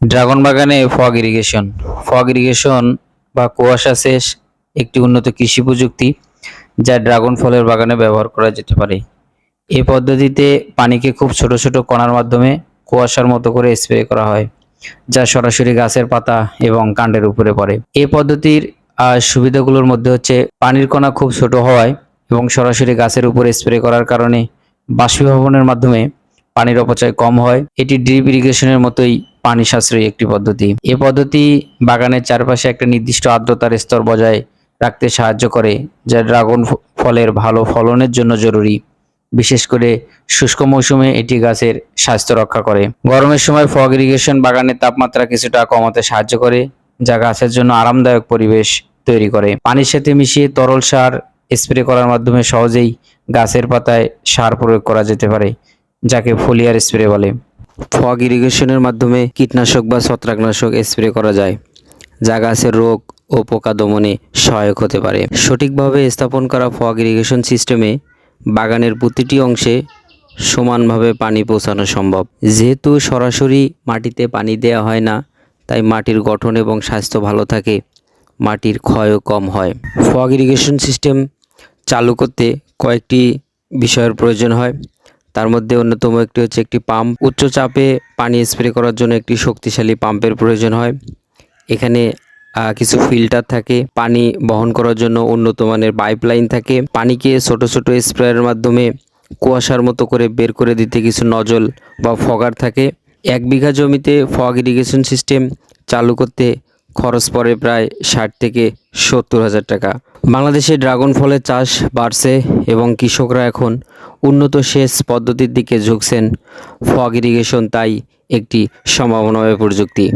Dragon বাগানে fog irrigation. Fog irrigation বা কুয়াশা সেচ একটি উন্নত কৃষি প্রযুক্তি যা ড্রাগন ফলের বাগানে ব্যবহার করা যেতে পারে। এই পদ্ধতিতে পানিকে খুব ছোট ছোট কণার মাধ্যমে কুয়াশার মতো করে স্প্রে করা হয়, যা সরাসরি গাছের পাতা এবং কাণ্ডের উপরে পড়ে। এই পদ্ধতির সুবিধাগুলোর মধ্যে হচ্ছে পানির কণা খুব ছোট হওয়ায় এবং সরাসরি গাছের উপরে স্প্রে করার কারণে বাষ্পীভবনের মাধ্যমে পানির অপচয় কম হয়। এটি ড্রিপ ইরিগেশনের মতোই পানি সাশ্রয়ী একটি পদ্ধতি। এই পদ্ধতি বাগানের চারপাশে একটা নির্দিষ্ট আর্দ্রতার স্তর বজায় রাখতে সাহায্য করে, যা ড্রাগন ফলের ভালো ফলনের জন্য জরুরি। বিশেষ করে শুষ্ক মৌসুমে এটি গাছের স্বাস্থ্য রক্ষা করে। গরমের সময় ফগ ইরিগেশন বাগানের তাপমাত্রা কিছুটা কমাতে সাহায্য করে, যা গাছের জন্য আরামদায়ক পরিবেশ তৈরি করে। পানির সাথে মিশিয়ে তরল সার স্প্রে করার মাধ্যমে সহজেই গাছের পাতায় সার প্রয়োগ করা যেতে পারে, যাকে ফোলিয়ার স্প্রে বলে। ফগ ইরিগেশনের মাধ্যমে কীটনাশক বা ছত্রাকনাশক স্প্রে করা যায়, যা গাছের রোগ ও পোকা দমনে সহায়ক হতে পারে। সঠিকভাবে স্থাপন করা ফগ ইরিগেশন সিস্টেমে বাগানের প্রতিটি অংশে সমানভাবে পানি পৌঁছানো সম্ভব। যেহেতু সরাসরি মাটিতে পানি দেওয়া হয় না, তাই মাটির গঠন এবং স্বাস্থ্য ভালো থাকে, মাটির ক্ষয়ও কম হয়। ফগ ইরিগেশন সিস্টেম চালু করতে কয়েকটি বিষয়ের প্রয়োজন হয়। তার মধ্যে অন্যতম একটি হচ্ছে একটি পাম্প। উচ্চ চাপে পানি স্প্রে করার জন্য একটি শক্তিশালী পাম্পের প্রয়োজন হয়। এখানে কিছু ফিল্টার থাকে। পানি বহন করার জন্য উন্নত মানের পাইপলাইন থাকে। পানিকে ছোট ছোট স্প্রেয়ারের মাধ্যমে কুয়াশার মতো করে বের করে দিতে কিছু নজল বা ফগার থাকে। এক বিঘা জমিতে ফগ ইরিগেশন সিস্টেম চালু করতে খরচ পড়ে প্রায় ষাট থেকে সত্তর হাজার টাকা। বাংলাদেশে ড্রাগন ফলের চাষ বাড়ছে এবং কৃষকরা এখন উন্নত সেচ পদ্ধতির দিকে ঝুঁকছেন। ফগ ইরিগেশন তাই একটি সম্ভাবনাময় প্রযুক্তি